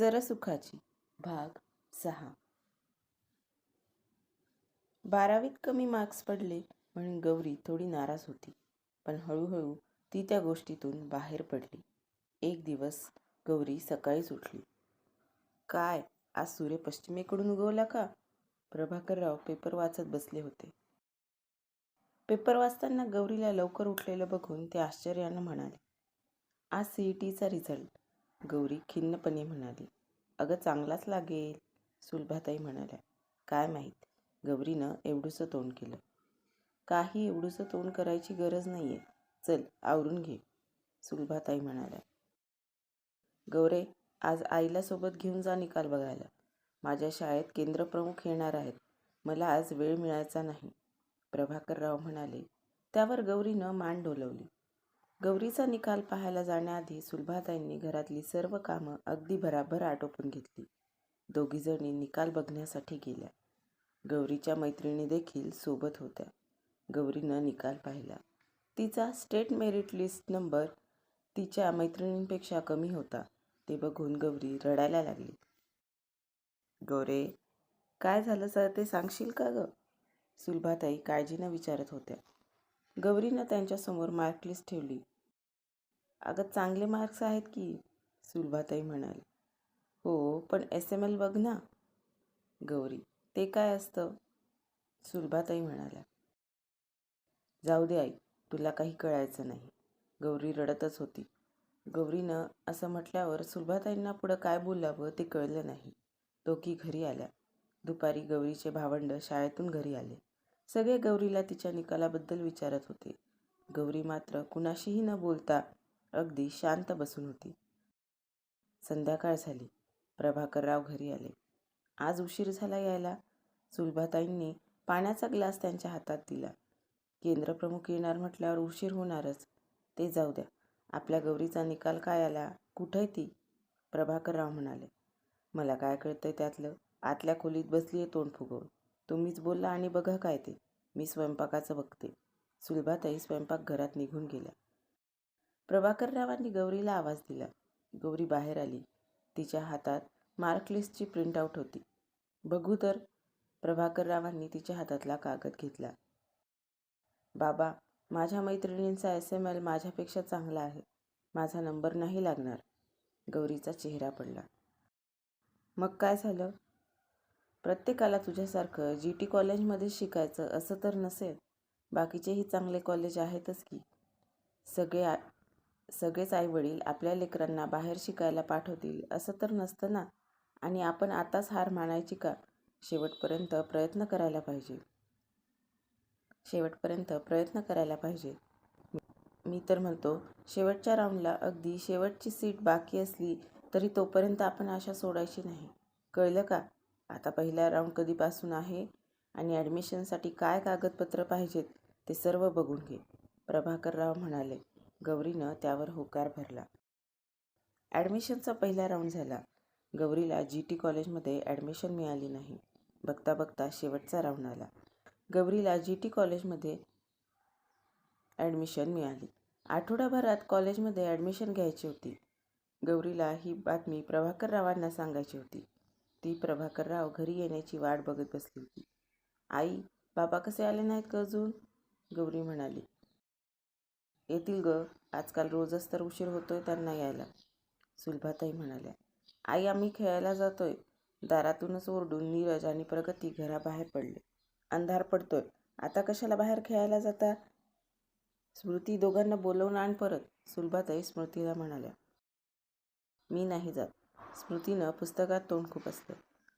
सरसुखाची भाग सहा. बारावीत कमी मार्क्स पडले म्हणून गौरी थोडी नाराज होती. पण हळूहळू ती त्या गोष्टीतून बाहेर पडली. एक दिवस गौरी सकाळीच उठली. काय आज सूर्य पश्चिमेकडून उगवला का? प्रभाकरराव पेपर वाचत बसले होते. पेपर वाचताना गौरीला लवकर उठलेलं बघून ते आश्चर्यानं म्हणाले आज सीईटीचा रिझल्ट. गौरी खिन्नपणे म्हणाली अगं चांगलाच लागेल सुलभाताई म्हणाल्या. काय माहीत? गौरीनं एवढूसं तोंड केलं. काही एवढूसं तोंड करायची गरज नाही आहे चल आवरून घे सुलभाताई म्हणाल्या. गौरे आज आईला सोबत घेऊन जा निकाल बघायला. माझ्या शाळेत केंद्रप्रमुख येणार आहेत. मला आज वेळ मिळायचा नाही. प्रभाकरराव म्हणाले. त्यावर गौरीनं मान डोलवली. गौरीचा निकाल पाहायला जाण्याआधी सुलभाताईंनी घरातली सर्व कामं अगदी भराभर आटोपून घेतली. दोघीजणी निकाल बघण्यासाठी गेल्या. गौरीच्या मैत्रिणी देखील सोबत होत्या. गौरीनं निकाल पाहिला. तिचा स्टेट मेरिट लिस्ट नंबर तिच्या मैत्रिणींपेक्षा कमी होता. ते बघून गौरी रडायला लागली. गौरे काय झालं सर ते सांगशील का ग? सुलभाताई काळजीनं विचारत होत्या. गौरीनं त्यांच्यासमोर मार्क लिस्ट ठेवली. अगं चांगले मार्क्स आहेत की सुलभाताई म्हणाली. हो पण एस एम एल बघ ना. गौरी ते काय असतं? सुलभाताई म्हणाल्या. जाऊ दे आई तुला काही कळायचं नाही. गौरी रडतच होती. गौरीनं असं म्हटल्यावर सुलभाताईंना पुढं काय बोलावं ते कळलं नाही. दोघी घरी आल्या. दुपारी गौरीचे भावंड शाळेतून घरी आले. सगळे गौरीला तिच्या निकालाबद्दल विचारत होते. गौरी मात्र कुणाशीही न बोलता अगदी शांत बसून होती. संध्याकाळ झाली. प्रभाकरराव घरी आले. आज उशीर झाला यायला. सुलभाताईंनी पाण्याचा ग्लास त्यांच्या हातात दिला. केंद्रप्रमुख येणार म्हटल्यावर उशीर होणारच. ते जाऊ द्या. आपल्या गौरीचा निकाल काय आला? कुठं ती? प्रभाकरराव म्हणाले. मला काय कळतंय त्यातलं? आतल्या खोलीत बसली आहे तोंड फुगवून. तुम्हीच बोलला आणि बघा काय ते. मी स्वयंपाकाचं बघते. सुलभाताई स्वयंपाकघरात निघून गेल्या. प्रभाकररावांनी गौरीला आवाज दिला. गौरी बाहेर आली. तिच्या हातात मार्कलिस्टची प्रिंटआउट होती. बघू तर प्रभाकररावांनी तिच्या हातातला कागद घेतला. बाबा माझ्या मैत्रिणींचा एस एम एल माझ्यापेक्षा चांगला आहे. माझा नंबर नाही लागणार. गौरीचा चेहरा पडला. मग काय झालं? प्रत्येकाला तुझ्यासारखं जी टी कॉलेजमध्ये शिकायचं असं तर नसेल. बाकीचेही चांगले कॉलेज आहेतच की. सगळे आ सगळेच आईवडील आपल्या लेकरांना बाहेर शिकायला पाठवतील असं तर नसतं ना? आणि आपण आताच हार मानायची का? शेवटपर्यंत प्रयत्न करायला पाहिजे. शेवटपर्यंत प्रयत्न करायला पाहिजे. मी तर म्हणतो शेवटच्या राऊंडला अगदी शेवटची सीट बाकी असली तरी तोपर्यंत आपण आशा सोडायची नाही. कळलं का? आता पहिला राऊंड कधीपासून आहे आणि ॲडमिशनसाठी काय कागदपत्र पाहिजेत ते सर्व बघून घे. प्रभाकरराव म्हणाले. गौरीनं त्यावर होकार भरला. ॲडमिशनचा पहिला राऊंड झाला. गौरीला जी टी कॉलेजमध्ये ॲडमिशन मिळाली नाही. बघता बघता शेवटचा राऊंड आला. गौरीला जी टी कॉलेजमध्ये ॲडमिशन मिळाली. आठवडाभरात कॉलेजमध्ये ॲडमिशन घ्यायची होती. गौरीला ही बातमी प्रभाकररावांना सांगायची होती. ती प्रभाकरराव घरी येण्याची वाट बघत बसली होती. आई बाबा कसे आले नाहीत का अजून? गौरी म्हणाली. येतील ग. आजकाल रोजच तर उशीर होतोय त्यांना यायला. सुलभाताई म्हणाल्या. आई आम्ही खेळायला जातोय. दारातूनच ओरडून नीरज आणि प्रगती घराबाहेर पडले. अंधार पडतोय. आता कशाला बाहेर खेळायला जाता? स्मृती दोघांना बोलवून आण परत. सुलभाताई स्मृतीला म्हणाल्या. मी नाही जात. स्मृतीनं पुस्तकात तोंड खूप असतं.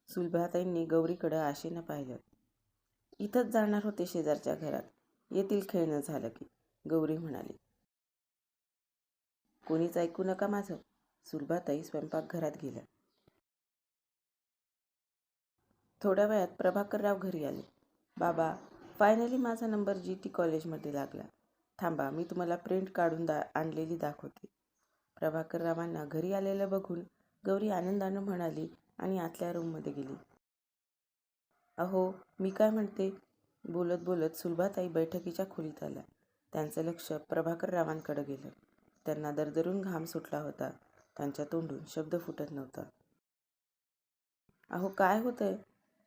सुलभाताईंनी गौरीकडं आशेनं पाहिलं. इथंच जाणार होते शेजारच्या घरात. येथील खेळणं झालं की. गौरी म्हणाली. कोणीच ऐकू नका माझं. सुलभाताई स्वयंपाकघरात गेल्या. थोड्या वेळात प्रभाकरराव घरी आले. बाबा फायनली माझा नंबर जी टी कॉलेजमध्ये लागला. थांबा मी तुम्हाला प्रिंट काढून दा आणलेली दाखवते. प्रभाकररावांना घरी आलेलं बघून गौरी आनंदानं म्हणाली आणि आतल्या रूममध्ये गेली. अहो मी काय म्हणते? बोलत बोलत सुलभाताई बैठकीच्या खोलीत आल्या. त्यांचं लक्ष प्रभाकररावांकडे गेलं. त्यांना दरदरून घाम सुटला होता. त्यांच्या तोंडून शब्द फुटत नव्हता. अहो काय होतंय?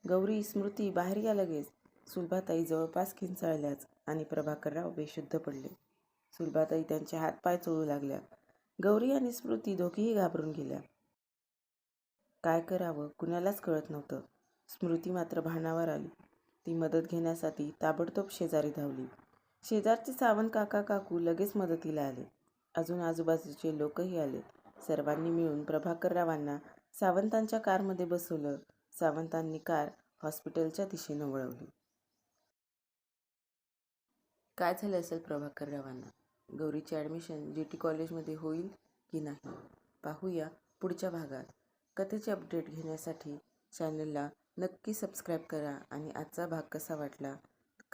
गौरी स्मृती बाहेर या लगेच. सुलभाताई जवळपास खिंचाळल्याच आणि प्रभाकरराव बेशुद्ध पडले. सुलभाताई त्यांचे हातपाय चोळू लागल्या. गौरी आणि स्मृती दोघीही घाबरून गेल्या. काय करावं? कुणालाच कळत नव्हतं. स्मृती मात्र भानावर आली. ती मदत घेण्यासाठी ताबडतोब शेजारी धावली. शेजारचे सावंत काका काकू लगेच मदतीला आले. अजून आजूबाजूचे लोकही आले. सर्वांनी मिळून प्रभाकररावांना सावंतांच्या कारमध्ये बसवलं. सावंतांनी कार हॉस्पिटलच्या दिशेनं वळवली. काय झालं असेल प्रभाकररावांना? गौरीचे ॲडमिशन जी टी कॉलेजमध्ये होईल की नाही? पाहूया पुढच्या भागात. कथेचे अपडेट घेण्यासाठी चॅनलला नक्की सबस्क्राईब करा आणि आजचा भाग कसा वाटला?